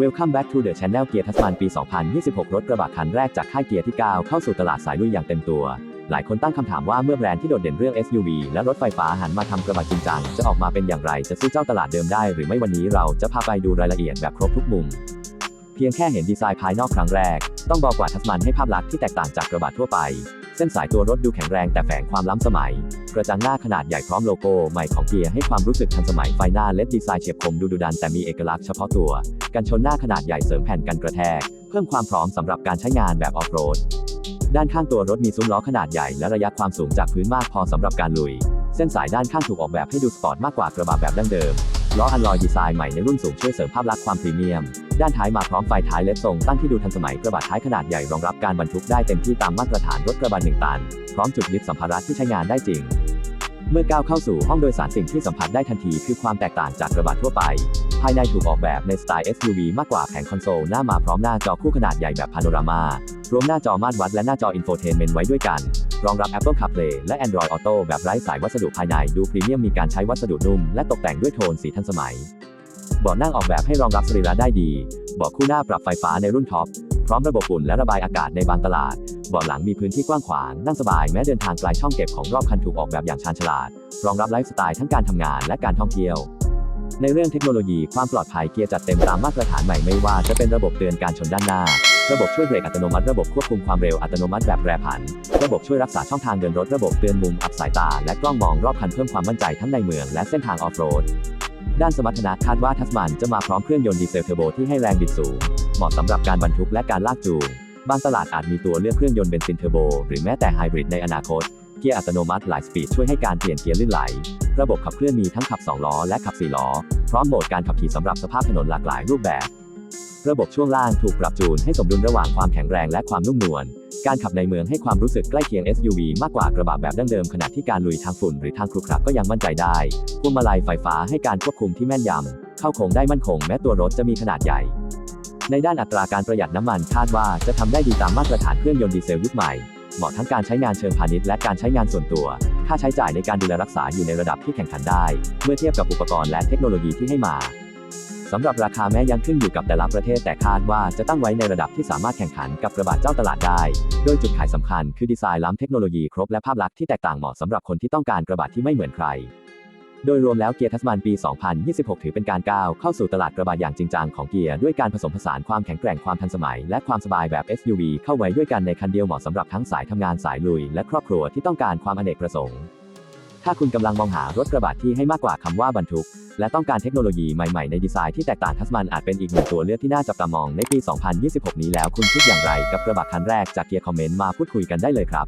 Welcome back to the channel เกียร์ทัสมันปี 2026 รถกระบะคันแรกจากค่ายเกียร์ที่ 9 เข้าสู่ตลาดสายลุยอย่างเต็มตัว หลายคนตั้งคำถามว่าเมื่อแบรนด์ที่โดดเด่นเรื่อง SUV และรถไฟฟ้าหันมาทำกระบะจริงจังจะออกมาเป็นอย่างไร จะสู้เจ้าตลาดเดิมได้ หรือไม่วันนี้เราจะพาไปดูรายละเอียดแบบครบทุกมุม เพียงแค่เห็นดีไซน์ภายนอกครั้งแรก ต้องบอกว่าทัสมันให้ภาพลักษณ์ที่แตกต่างจากกระบะทั่วไป เส้นสายตัวรถดูแข็งแรงแต่แฝงความล้ำสมัย กระจังหน้าขนาดใหญ่พร้อมโลโก้ใหม่ของเกียร์ให้ความรู้สึกทันสมัยไฟหน้าเลดดีไซน์เฉียบคมดูดุดันแต่มีเอกลักษณ์เฉพาะตัว กันชนหน้าขนาดใหญ่เสริมแผ่นกันกระแทก เพิ่มความพร้อมสำหรับการใช้งานแบบออฟโรด ด้านข้างตัวรถมีซุ้มล้อขนาดใหญ่และระยะความสูงจากพื้นมากพอสำหรับการลุย เส้นสายด้านข้างถูกออกแบบให้ดูสปอร์ตมากกว่ากระบะแบบดั้งเดิม ล้ออัลลอยดีไซน์ใหม่ในรุ่นสูงช่วยเสริมภาพลักษณ์ความพรีเมียม ด้านท้ายมาพร้อมไฟท้ายเลดทรงตั้งที่ดูทันสมัยกระบะท้ายขนาดใหญ่รองรับการบรรทุกได้เต็มที่ตามมาตรฐานรถกระบะ1ตัน พร้อมจุดยึดสัมภาระที่ใช้งานได้จริงเมื่อก้าวเข้าสู่ห้องโดยสารสิ่งที่สัมผัสได้ทันทีคือความแตกต่างจากกระบะทั่วไป ภายในถูกออกแบบในสไตล์ SUV มากกว่าแผงคอนโซลหน้ามาพร้อมหน้าจอคู่ขนาดใหญ่แบบพาโนรามารวมหน้าจอมาตรวัดและหน้าจออินโฟเทนเมนต์ไว้ด้วยกัน รองรับ Apple CarPlay และ Android Auto แบบไร้สายวัสดุภายในดูพรีเมียมมีการใช้วัสดุนุ่มและตกแต่งด้วยโทนสีทันสมัยเบาะนั่งออกแบบให้รองรับสรีระได้ดีเบาะคู่หน้าปรับไฟฟ้าในรุ่นท็อปพร้อมระบบอุ่นและระบายอากาศในบางตลาดเบาะหลังมีพื้นที่กว้างขวางนั่งสบายแม้เดินทางไกลช่องเก็บของรอบคันถูกออกแบบอย่างชาญฉลาด รองรับไลฟ์สไตล์ทั้งการทำงานและการท่องเที่ยว ในเรื่องเทคโนโลยีความปลอดภัยเกียร์จัดเต็มตามมาตรฐานใหม่ไม่ว่าจะเป็นระบบเตือนการชนด้านหน้า ระบบช่วยเบรกอัตโนมัติระบบควบคุมความเร็วอัตโนมัติแบบแปรผัน ระบบช่วยรักษาช่องทางเดินรถระบบเตือนมุมอับสายตา และกล้องมองรอบคันเพิ่มความมั่นใจทั้งในเมืองและเส้นทางออฟโรดด้านสมรรถนะคาดว่าทัสมันจะมาพร้อมเครื่องยนต์ดีเซลเทอร์โบที่ให้แรงบิดสูง เหมาะสำหรับการบรรทุกและการลากจูงบางตลาดอาจมีตัวเลือกเครื่องยนต์เบนซินเทอร์โบหรือแม้แต่ไฮบริดในอนาคต เกียร์อัตโนมัติหลายสปีดช่วยให้การเปลี่ยนเกียร์ลื่นไหล ระบบขับเคลื่อนมีทั้งขับ 2 ล้อและขับ 4 ล้อ พร้อมโหมดการขับขี่สำหรับสภาพถนนหลากหลายรูปแบบ ระบบช่วงล่างถูกปรับจูนให้สมดุลระหว่างความแข็งแรงและความนุ่มนวล การขับในเมืองให้ความรู้สึกใกล้เคียง SUV มากกว่ากระบะแบบดั้งเดิมขณะที่การลุยทางฝุ่นหรือทางครุขระก็ยังมั่นใจได้ พวงมาลัยไฟฟ้าให้การควบคุมที่แม่นยำ เข้าโค้งได้มั่นคงแม้ตัวรถจะมีขนาดใหญ่ในด้านอัตราการประหยัดน้ำมันคาดว่าจะทำได้ดีตามมาตรฐานเครื่องยนต์ดีเซลยุคใหม่ เหมาะทั้งการใช้งานเชิงพาณิชย์และการใช้งานส่วนตัว ค่าใช้จ่ายในการดูแลรักษาอยู่ในระดับที่แข่งขันได้ เมื่อเทียบกับอุปกรณ์และเทคโนโลยีที่ให้มาสำหรับราคาแม้ยังขึ้นอยู่กับแต่ละประเทศแต่คาดว่าจะตั้งไว้ในระดับที่สามารถแข่งขันกับกระบะเจ้าตลาดได้ โดยจุดขายสำคัญคือดีไซน์ล้ำเทคโนโลยีครบและภาพลักษณ์ที่แตกต่างเหมาะสำหรับคนที่ต้องการกระบะที่ไม่เหมือนใคร โดยรวมแล้วเกียร์ทัสมันปี 2026 ถือเป็นการก้าวเข้าสู่ตลาดกระบะอย่างจริงจังของเกียร์ด้วยการผสมผสานความแข็งแกร่งความทันสมัย และความสบายแบบ SUV เข้าไว้ด้วยกันในคันเดียวเหมาะสำหรับทั้งสายทำงานสายลุย และครอบครัวที่ต้องการความอเนกประสงค์ ถ้าคุณกำลังมองหารถกระบะที่ให้มากกว่าคำว่าบรรทุก และต้องการเทคโนโลยีใหม่ๆในดีไซน์ที่แตกต่างทัสมันอาจเป็นอีกหนึ่งตัวเลือกที่น่าจับตามองในปี 2026 นี้แล้วคุณคิดอย่างไรกับกระบะคันแรกจากเกียร์คอมเมนต์มาพูดคุยกันได้เลยครับ